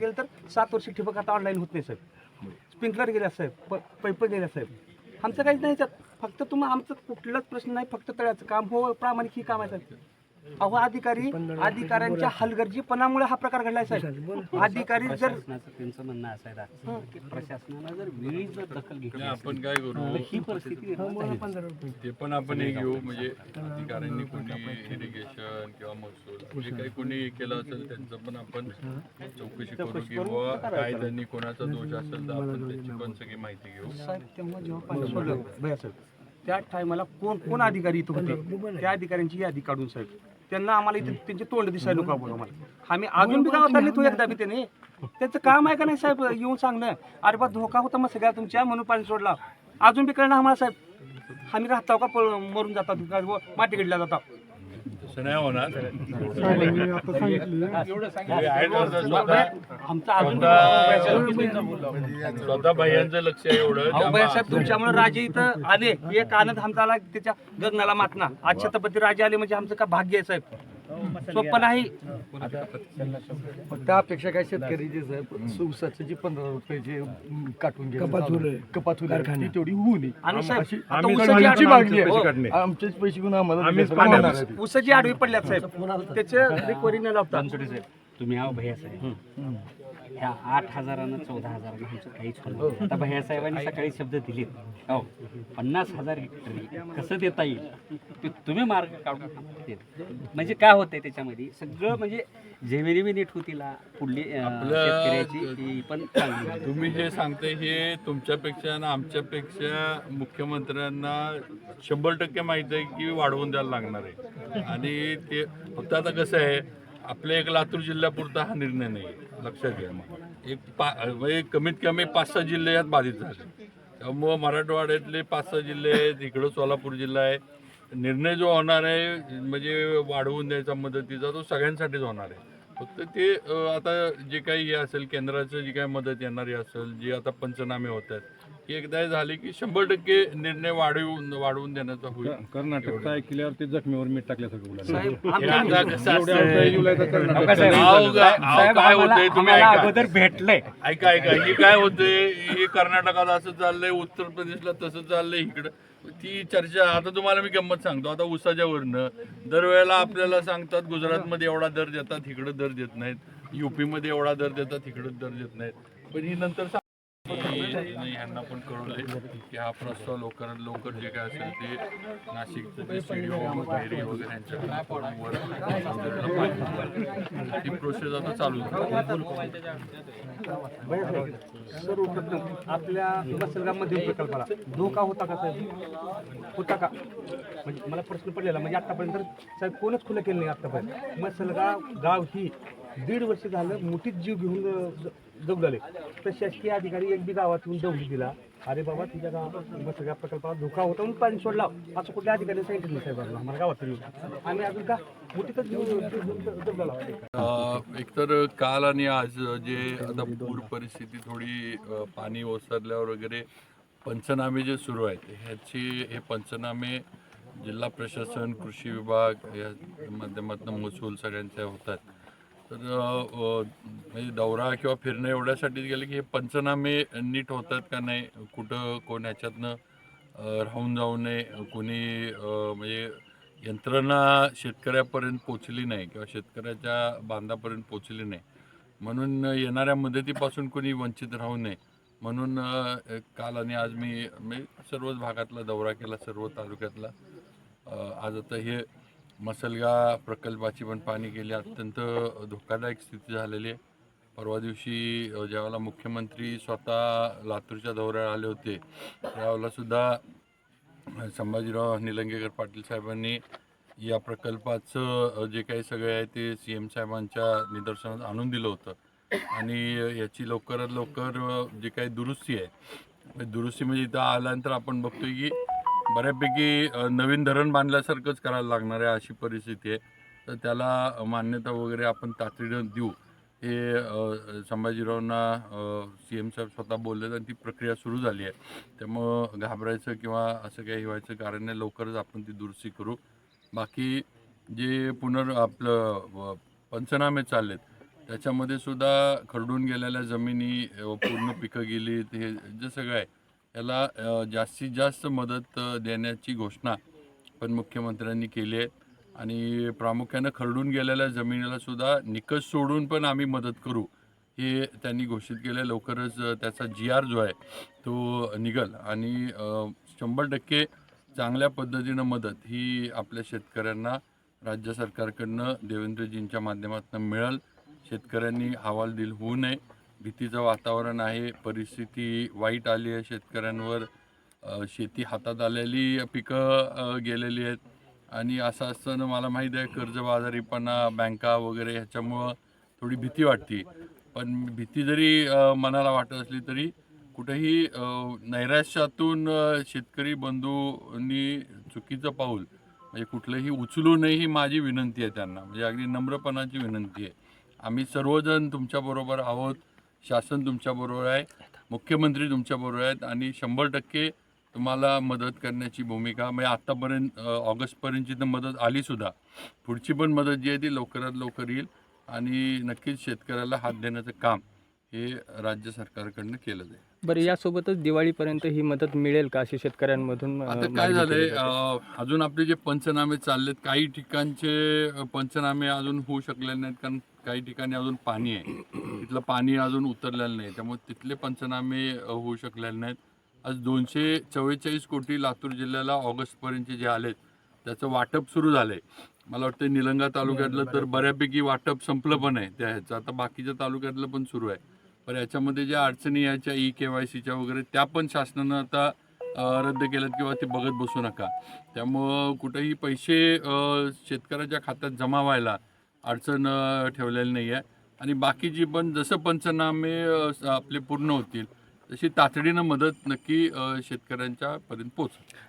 गेलं तर सात वर्ष ठिबक आता ऑनलाईन होत नाही साहेब. स्प्रिंकलर गेल्या साहेब. प पैप गेल्या साहेब. आमचं काहीच नाही त्यात फक्त तुम्हाला आमचं कुठलाच प्रश्न नाही फक्त तळ्याचं काम हो प्रामाणिक ही काम आहे साहेब. अहो अधिकारी अधिकाऱ्यांच्या हलगर्जीपणामुळे हा प्रकार घडलाय साहेब. अधिकारी जर प्रशासनाचं त्यांचं म्हणणं असायला की प्रशासनानं जर वेळी जर दखल घेतली आपण काय करू? तर ही परिस्थिती निर्माण झाली. नसती. ते पण आपण हे घेऊ म्हणजे अधिकाऱ्यांनी कोणी इरिगेशन किंवा महसूल जे काही कोणी केलं असेल त्यांचं पण आपण चौकशी करू की बुवा काय त्यांनी कोणाचा दोष असेल तर आपण त्याची पण सगळी माहिती घेऊ. साहेब तेव्हा जेव्हा पाणी सोडलं भैया साहेब. त्या टायमाला कोण कोण अधिकारी इथं होते? त्या अधिकाऱ्यांची यादी काढून साहेब त्यांना आम्हाला इथे त्यांचे तोंड दिसायला नको बघा मला आम्ही अजून बी गावात आले तो एकदा बी त्याने त्याचं काम आहे का नाही साहेब? येऊन सांगणं. अरे बा धोका होता मग सगळ्या तुमच्या म्हणून पाणी सोडला. अजून बी कळणार आम्हाला साहेब. आम्ही राहतो का पळ मरून जातात माती गिडल्या जातात. नाही होणार हे स्वतः बाह्यांचं लक्ष एवढं. तुमच्यामुळे राजे इथं आले. एक आनंद आमचा आला त्याच्या गगनाला मातना. आज छत्रपती राजे आले म्हणजे आमचं का भाग्य आहे साहेब? सोपं नाही. फक्त अपेक्षा काय शेतकऱ्याची साहेब ऊसाचं जे पंधरा रुपयाचे काटून घ्यायचं कपात होईल. तेवढी होऊ नये. आता मागणी हो. आहे आमचेच पैसे घेऊन आम्हाला. ऊसाची आडवी पडल्यात साहेब. त्याचे रिकव्हरी न तुम्ही आहो भैया साहेब. ह्या आठ हजारानं चौदा हजारानं आमचं काहीच होणार नाही. आता भैया साहेबांनी सकाळी शब्द दिलेत हो पन्नास हजार हेक्टरी कसं देता येईल ते तुम्ही मार्ग काढून आम्हाला द्या. म्हणजे काय होतंय त्याच्यामध्ये सगळं म्हणजे जेमिनी नीट होतील पुढली अं, आपलं- शेतकऱ्याची ती पण चांगली होईल. तुम्ही जे सांगते हे तुमच्यापेक्षा आणि आमच्यापेक्षा मुख्यमंत्र्यांना शंभर टक्के माहिती आहे की वाढवून द्यायला लागणार आहे आणि ते फक्त आता कसं आहे आपल्या एक लातूर जिल्ह्यापुरता हा निर्णय नाही लक्षात घ्या मग. एक पा म्हणजे कमीत कमी पाच सहा जिल्हे यात बाधित झाले. त्यामुळं मराठवाड्यातले पाच सहा जिल्हे आहेत इकडं सोलापूर जिल्हा आहे. निर्णय जो होणार आहे म्हणजे वाढवून द्यायचा मदतीचा तो सगळ्यांसाठीच होणार आहे. फक्त ते आता जे काही हे असेल केंद्राचं जी काही मदत येणारी असेल जे आता पंचनामे होत आहेत एकदा झाली की शंभर टक्के निर्णय वाढवून वाढवून देण्याचा होईल. कर्नाटकचा ऐकल्यावर ते जखमीवर मीठ टाकल्यासारखं भेटलंय. ऐका ऐका. हे काय होतंय? हे कर्नाटकात असं चाललंय उत्तर प्रदेशला तसं चाललंय इकडं. ती चर्चा आता तुम्हाला मी गंमत सांगतो. आता उसाच्या वरनं दरवेळेला आपल्याला सांगतात गुजरातमध्ये एवढा दर देतात इकडं दर देत नाहीत. युपी मध्ये एवढा दर देतात इकडं दर देत नाहीत. पण ही नंतर यांना पण की हा प्रस्ताव लवकर लवकर जे काय असेल ते नाशिकचं जे वगैरे वगैरे प्रोसेस आता चालू सर्वप्रथम आपल्या मसलगावमध्ये प्रकल्पाला धोका होता का साहेब? होता का? म्हणजे मला प्रश्न पडलेला म्हणजे आतापर्यंत साहेब कोणच खुलं केलं नाही आतापर्यंत. मसलगाव गाव ही दीड वर्ष झालं मोठीच जीव घेऊन अं, तर शासकीय अधिकारी एक बी गावातून दौड दिला. अरे बाबा तुझ्या गावात सगळ्या प्रकल्पात धोका होता म्हणून पाणी सोडला. असं कुठल्या अधिकाऱ्याने सांगितलं नाही साहेब? आम्हाला गावात येऊन. आम्ही अजून का? एकतर काल आणि आज जे आता पूर परिस्थिती थोडी पाणी ओसरल्यावर वगैरे पंचनामे जे सुरू आहेत ह्याची हे पंचनामे जिल्हा प्रशासन कृषी विभाग या माध्यमातून महसूल सगळ्यांच्या होतात. तर म्हणजे दौरा किंवा फिरणं एवढ्यासाठीच गेलं की हे पंचनामे नीट होतात का नाही? कुठं कोण ह्याच्यातनं राहून जाऊ नये? कोणी म्हणजे यंत्रणा शेतकऱ्यापर्यंत पोचली नाही किंवा शेतकऱ्याच्या बांधापर्यंत पोचली नाही. म्हणून येणाऱ्या मदतीपासून कोणी वंचित राहू नये. म्हणून काल आणि आज मी म्हणजे सर्वच भागातला दौरा केला सर्व तालुक्यातला. आज आता हे मसलगा प्रकल्पाची पण पाणी गेली अत्यंत धोकादायक स्थिती झालेली आहे. परवा दिवशी ज्यावेळेला मुख्यमंत्री स्वतः लातूरच्या दौऱ्यावर आले होते त्यावेळेला सुद्धा संभाजीराव निलंगेकर पाटील साहेबांनी या प्रकल्पाचं जे काही सगळे आहे ते सी एम साहेबांच्या निदर्शनात आणून दिलं होतं. आणि याची लवकरात लवकर जे काही दुरुस्ती आहे दुरुस्ती म्हणजे इथं आल्यानंतर आपण बघतोय की बऱ्यापैकी नवीन धरण बांधल्यासारखंच करायला लागणार आहे अशी परिस्थिती आहे. तर त्याला मान्यता वगैरे आपण तातडीनं देऊ. हे संभाजीरावांना सी एम साहेब स्वतः बोलले आणि ती प्रक्रिया सुरू झाली आहे. त्यामुळं घाबरायचं किंवा असं काही व्हायचं कारण नाही लवकरच आपण ती दुरुस्ती करू. बाकी जे पुनर आपलं पंचनामे चाललेत त्याच्यामध्ये सुद्धा खरडून गेलेल्या जमिनी पूर्ण पिकं गेली हे जे सगळं आहे याला जास्तीत जास्त मदत देण्याची घोषणा पण मुख्यमंत्र्यांनी केली आहे. आणि प्रामुख्यानं खरडून गेलेल्या जमिनीला सुद्धा निकष सोडून पण आम्ही मदत करू हे त्यांनी घोषित केलं लवकरच त्याचा जी आर जो आहे तो निघल. आणि शंभर टक्के चांगल्या पद्धतीनं मदत ही आपल्या शेतकऱ्यांना राज्य सरकारकडनं देवेंद्रजींच्या माध्यमातून मिळेल. शेतकऱ्यांनी हवालदिल होऊ नये. भीतीचं वातावरण आहे परिस्थिती वाईट आली आहे शेतकऱ्यांवर शेती हातात आलेली पिकं गेलेली आहेत. आणि असं असताना मला माहीत आहे कर्जबाजारीपणा बँका वगैरे ह्याच्यामुळं थोडी भीती वाटते. पण भीती जरी मनाला वाटत असली तरी कुठेही नैराश्यातून शेतकरी बंधूंनी चुकीचं पाऊल म्हणजे कुठलंही उचलू नये ही माझी विनंती आहे त्यांना. म्हणजे अगदी नम्रपणाची विनंती आहे. आम्ही सर्वजण तुमच्याबरोबर आहोत. शासन तुमच्याबरोबर आहे मुख्यमंत्री तुमच्याबरोबर आहेत आणि शंभर टक्के तुम्हाला मदत करण्याची भूमिका म्हणजे आत्तापर्यंत ऑगस्टपर्यंतची तर मदत आलीसुद्धा पुढची पण मदत जी आहे ती लवकरात लवकर येईल आणि नक्कीच शेतकऱ्याला हात देण्याचं काम हे राज्य सरकारकडनं केलं जाईल बरं यासोबतच दिवाळीपर्यंत ही मदत मिळेल का अशी शेतकऱ्यांमधून आता काय झालंय अजून आपले जे पंचनामे चाललेत काही ठिकाणचे पंचनामे अजून होऊ शकलेले नाहीत कारण काही ठिकाणी अजून पाणी आहे. तिथलं पाणी अजून उतरलेलं नाही त्यामुळे तिथले पंचनामे होऊ शकलेले नाहीत. आज दोनशे चव्वेचाळीस कोटी लातूर जिल्ह्याला ऑगस्टपर्यंतचे जे आलेत त्याचं वाटप सुरू झालंय. मला वाटतं निलंगा तालुक्यातलं तर बऱ्यापैकी वाटप संपलं पण आहे त्या ह्याचं. आता बाकीच्या तालुक्यातलं पण सुरू आहे. पण याच्यामध्ये ज्या अडचणी याच्या ई के वाय सीच्या वगैरे त्या पण शासनानं आता रद्द केल्यात किंवा ते बघत बसू नका. त्यामुळं कुठेही पैसे शेतकऱ्याच्या खात्यात जमा व्हायला अडचण ठेवलेली नाही आहे आणि बाकीची पण जसं पंचनामे आपले पूर्ण होतील तशी तातडीनं मदत नक्की शेतकऱ्यांच्या पर्यंत पोहोचेल.